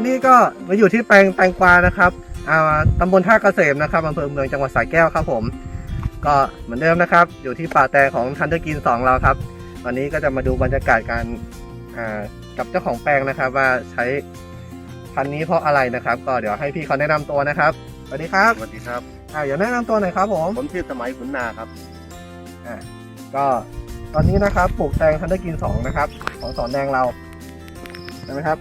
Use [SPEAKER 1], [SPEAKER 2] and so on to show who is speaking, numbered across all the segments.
[SPEAKER 1] วันนี้ก็มาอยู่ที่แปลงแตงกวานะครับอ่าตำบลท่าเกษมนะครับอำเภอเมืองจังหวัดสระแก้วครับผม ก็เหมือนเดิมนะครับ อยู่ที่ป่าแตงของทันเดอร์กินสองเราครับ วันนี้ก็จะมาดูบรรยากาศการอ่ากับเจ้าของแปลงนะครับ ว่าใช้พันธุ์นี้เพราะอะไรนะครับ ก็เดี๋ยวให้พี่เขาแนะนำตัวนะครับสวัสดีครับ
[SPEAKER 2] สวัสดีครับ
[SPEAKER 1] อ่าเดี๋ยวแนะนำตัวหน่อยครับผม
[SPEAKER 2] ผมชื่อสมัยขุนนาครับ
[SPEAKER 1] อ่าก็ตอนนี้นะครับปลูกแตงทันเดอร์กินสองนะครับของสอนแดงเราใช่ไหมครับ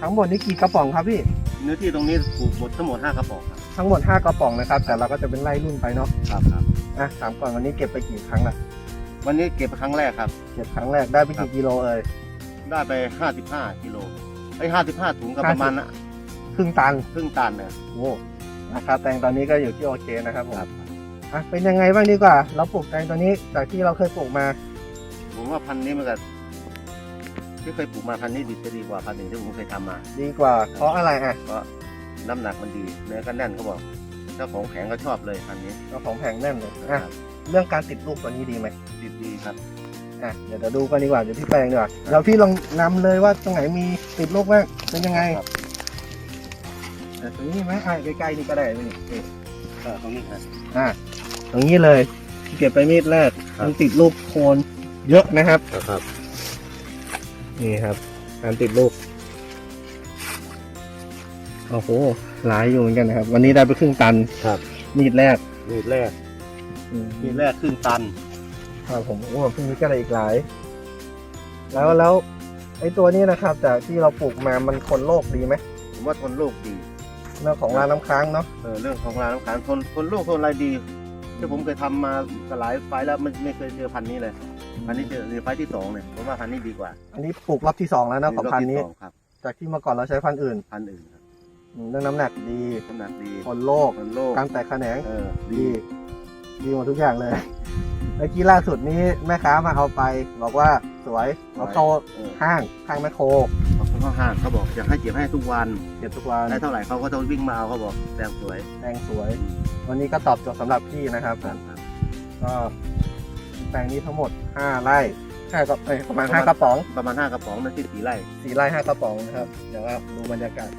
[SPEAKER 1] ทั้งหมดนี้กี่กระป๋องครับพี่
[SPEAKER 2] เนื้อที่ตรงนี้ปลูกหมดทั้งหมด5กระป๋องครับ
[SPEAKER 1] ทั้งหมด 5 กระป๋องนะครับ แต่เราก็จะเป็นไล่รุ่นไปเนาะ
[SPEAKER 2] ครับครับ
[SPEAKER 1] อะถามก่อนวันนี้เก็บไปกี่ครั้งละ
[SPEAKER 2] วันนี้เก็บครั้งแรกครับ
[SPEAKER 1] เก็บครั้งแรกได้ไปกี่กิโลเอ่ย
[SPEAKER 2] ได้ไป 55กิโลไอ้55ถุงก็ประมาณน่ะ
[SPEAKER 1] ครึ่งตัน
[SPEAKER 2] ครึ่งตันเนี่ย
[SPEAKER 1] โอ้นะครับแตงตอนนี้ก็อยู่ที่โอเคนะครับผมอะเป็นยังไงบ้างดีกว่า เราปลูกแตงตัวนี้จากที่เราเคยปลูกมา
[SPEAKER 2] ผมว่าพันธุ์นี้มันก็ ที่เคยปลูกมาพันธุ์นี้ดีจะดีกว่าพันธุ์หนึ่งที่ผมเคยทำมา
[SPEAKER 1] ดีกว่าเพราะอะไรอะ
[SPEAKER 2] เพราะน้ำหนักมันดีเนื้อก็แน่นเขาบอกเจ้าของแผงก็ชอบเลยพันธุ์นี้
[SPEAKER 1] เราของแพงแน่นเลย
[SPEAKER 2] ค
[SPEAKER 1] อะ
[SPEAKER 2] รับ
[SPEAKER 1] เรื่องการติดลูกตัวนี้ดีไหม
[SPEAKER 2] ดีดีครับ
[SPEAKER 1] อะเดี๋ยวเราดูกันดีกว่าอยู่ที่แปลงดีกว่าเดี๋ยวพี่ลองนำเลยว่าตรงไหนมีติดลูกบ้างเป็นยังไง
[SPEAKER 2] ครับ
[SPEAKER 1] อะตรงนี้ไหมอะใกล้ๆนี่ก็ได้นี่นี่
[SPEAKER 2] เออตรงนี้ครับ
[SPEAKER 1] อะตรงนี้เลยเก็บไปมีดแรก
[SPEAKER 2] ครับ
[SPEAKER 1] มันติดลูกโคนเยอะนะครับ
[SPEAKER 2] ครับ
[SPEAKER 1] นี่ครับการติดลูกโอ้โหหลายอยู่เหมือนกันนะครับ วันนี้ได้ไปครึ่งตัน
[SPEAKER 2] ครับ
[SPEAKER 1] มีดแรก
[SPEAKER 2] มีดแรกมีดแรกครึ่งตัน
[SPEAKER 1] ครับผมโอ้พรุ่งนี้ก็ได้อีกหลาย แล้วแล้วไอ้ตัวนี้นะครับ จากที่เราปลูกมามันทนโรคดีไหม
[SPEAKER 2] ผมว่าทนโรคดี
[SPEAKER 1] เรื่องของราน้ำค้างเนาะ
[SPEAKER 2] เออเรื่องของร้านน้ำขางทนทนโรคทนอะไรดี ที่ผมเคยทำมาหลายไฟล์แล้วไม่ไม่เคยเจอพันธุ์นี้เลยพันธุ์นี้เจอในไฟล์ที่สองเนี่ยผมว่าพันธุ์นี้ดีกว่า
[SPEAKER 1] อันนี้ปลูกรอบที่สองแล้วนะของพันธุ์นี้
[SPEAKER 2] รบที่สองครับ
[SPEAKER 1] จากที่เมื่อก่อนเราใช้พันธุ์อื่น
[SPEAKER 2] พันธุ์อื่นครับ
[SPEAKER 1] อืมเรื่องน้ำหนักดี
[SPEAKER 2] น้ำหนักดี
[SPEAKER 1] ทนโรค
[SPEAKER 2] ทนโรค
[SPEAKER 1] การแตกแขนง
[SPEAKER 2] เออ
[SPEAKER 1] ดีดีหมดทุกอย่างเลยเมื่อกี้ล่าสุดนี้แม่ค้ามาเอาไป บอกว่าสวยเอาเข้า
[SPEAKER 2] เออ
[SPEAKER 1] ห้างข้างแมคโคร
[SPEAKER 2] เขาเขาห้างเขาบอกอยากให้เก็บให้ทุกวัน
[SPEAKER 1] เก็บทุกวัน
[SPEAKER 2] ได้เท่าไหร่เขาก็ต้องวิ่งมาเอาเขาบอกแดงสวย
[SPEAKER 1] แดงสวย วันนี้ก็ตอบโจทย์สำหรับพี่นะครับ
[SPEAKER 2] ครับครับ
[SPEAKER 1] ก็แปลงนี้ทั้งหมด 5 ไร่ห้าก็เอ้ยประมาณ5กระป๋อง
[SPEAKER 2] ประมาณห้ากระป๋องนั่นที่สีไร่
[SPEAKER 1] 4ไร่5กระป๋องนะครับ เดี๋ยวว่าดูบรรยากาศ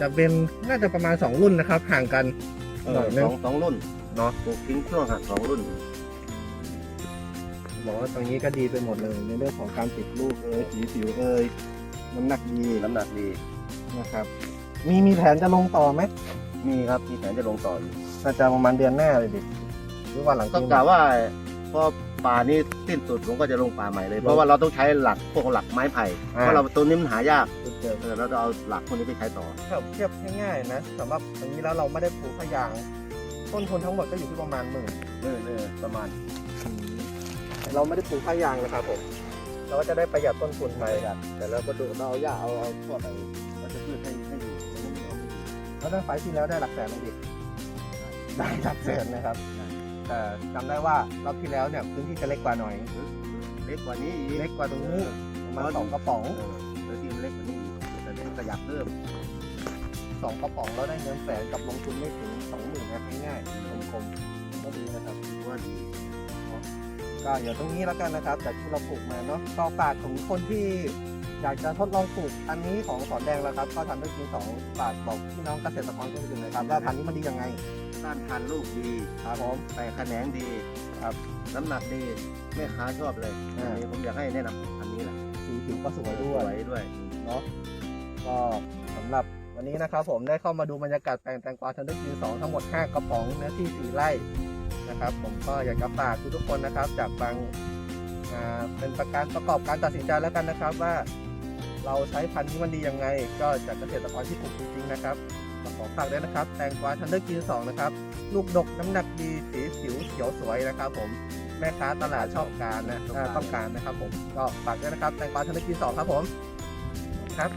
[SPEAKER 1] จะเป็นน่าจะประมาณ2รุ่นนะครับ ห่างกัน
[SPEAKER 2] เอ
[SPEAKER 1] หน่
[SPEAKER 2] อ
[SPEAKER 1] อยนึ
[SPEAKER 2] ส
[SPEAKER 1] ง
[SPEAKER 2] องสองรุ่น
[SPEAKER 1] เนาะ
[SPEAKER 2] ปลูกทิ้งช่วงหักสองรุ่น
[SPEAKER 1] บอกว่าตรงนี้ก็ดีไปหมดเลย ในเรื่องของการติดลูกเอ้ยสีผิวเอ้ยน้ำหนักดี
[SPEAKER 2] น้ำหนักดี
[SPEAKER 1] นะครับ มีมีแผนจะลงต่อไหม
[SPEAKER 2] มีครับมีแผนจะลงต่ออยู่
[SPEAKER 1] น่าจะประมาณเดือนหน้าเลยดิหรือว่าหลัง
[SPEAKER 2] ก็
[SPEAKER 1] ปี
[SPEAKER 2] กล่าวว่าพอป่านี้สิ้นสุดผมก็จะลงป่าใหม่เลย เพราะว่าเราต้องใช้หลักพวกหลักไม้ไผ่เพราะเราตัวนี้มันหายาก
[SPEAKER 1] เจอ
[SPEAKER 2] เออเราจะเอาหลักพวกนี้ไปใช้ต่อ
[SPEAKER 1] ถ้าเทียบง่ายๆนะสำหรับตรงนี้แล้วเราไม่ได้ปลูกพะยาง ต้นทุนทั้งหมดก็อยู่ที่ประมาณหมื่น
[SPEAKER 2] เออเออประมาณ
[SPEAKER 1] เราไม่ได้ปลูกพะยางนะครับผมเราก็จะได้ประหยัดต้นทุนไป
[SPEAKER 2] แต่เราก็ดูเราเอาหญ้าเอาเอาพวกไอ้วัชพืชให้ให้อยู่ไม่มีเอาไม่อยู่
[SPEAKER 1] แล้วตั้งไฟล์ที่แล้วได้หลักแสนเลยดิ ได้หลักแสนนะครับ แต่จำได้ว่ารอบที่แล้วเนี่ยพื้นที่จะเล็กกว่าหน่อย
[SPEAKER 2] เล็กกว่านี้อีก
[SPEAKER 1] เล็กกว่าตรงนี้ประมาณสองกระป๋อง
[SPEAKER 2] เออแล้วที่มันเล็กกว่านี้อีกแต่เล็กขยับเพิ่ม
[SPEAKER 1] สองกระป๋องแล้วได้เงินแสนกับลงทุนไม่ถึงสองหมื่นนะง่ายๆกลมๆก็ดีนะครับ
[SPEAKER 2] ว่าดี
[SPEAKER 1] ก็เดี๋ยวตรงนี้แล้วกันนะครับจากที่เราปลูกมาเนาะก็ฝากถึงคนที่ อยากจะทดลองปลูกอันนี้ของสอนแดงแล้วครับ ก็ทำด้วยกินสองฝากบอกพี่น้องเกษตรกรคนอื่นหนะครับว่าพันธุ์นี้มันดียังไง
[SPEAKER 2] ต้านทานลูกดี
[SPEAKER 1] ครับผม
[SPEAKER 2] แต่แขนงดี
[SPEAKER 1] ครับ
[SPEAKER 2] น้ำหนักดีแม่ค้าชอบเลย
[SPEAKER 1] อ่า
[SPEAKER 2] อันนี้ผมอยากให้แนะนำอันนี้แหละ
[SPEAKER 1] สีผิวก็สวยด้
[SPEAKER 2] ส
[SPEAKER 1] วย
[SPEAKER 2] วยด้วย
[SPEAKER 1] เนาะก็สำหรับวันนี้นะครับผมได้เข้ามาดูบรรยากาศแปลงแตงกวาทันด้วยกินสองทั้งหมด 5 กระป๋องเนื้อที่ 4 ไร่นะครับ ผมก็อยากจะฝากทุกๆคนนะครับจากบางอ่าเป็นประการประกอบการตัดสินใจแล้วกันนะครับว่า เราใช้พันธุ์นี้มันดียังไง ก็จากเกษตรกรที่ปลูกจริงๆนะครับก็ขอฝากด้วยนะครับ แตงกวาทันเดอร์กินสองนะครับ ลูกดกน้ำหนักดีสีผิวเขียวสวยนะครับ ผมแม่ค้าตลาดชอบการนะอ่าต้องการนะครับ ผมก็ฝากด้วยนะครับ แตงกวาทันเดอร์กินสองครับผมครับ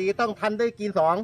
[SPEAKER 2] ดีต้องทันได้กินสอง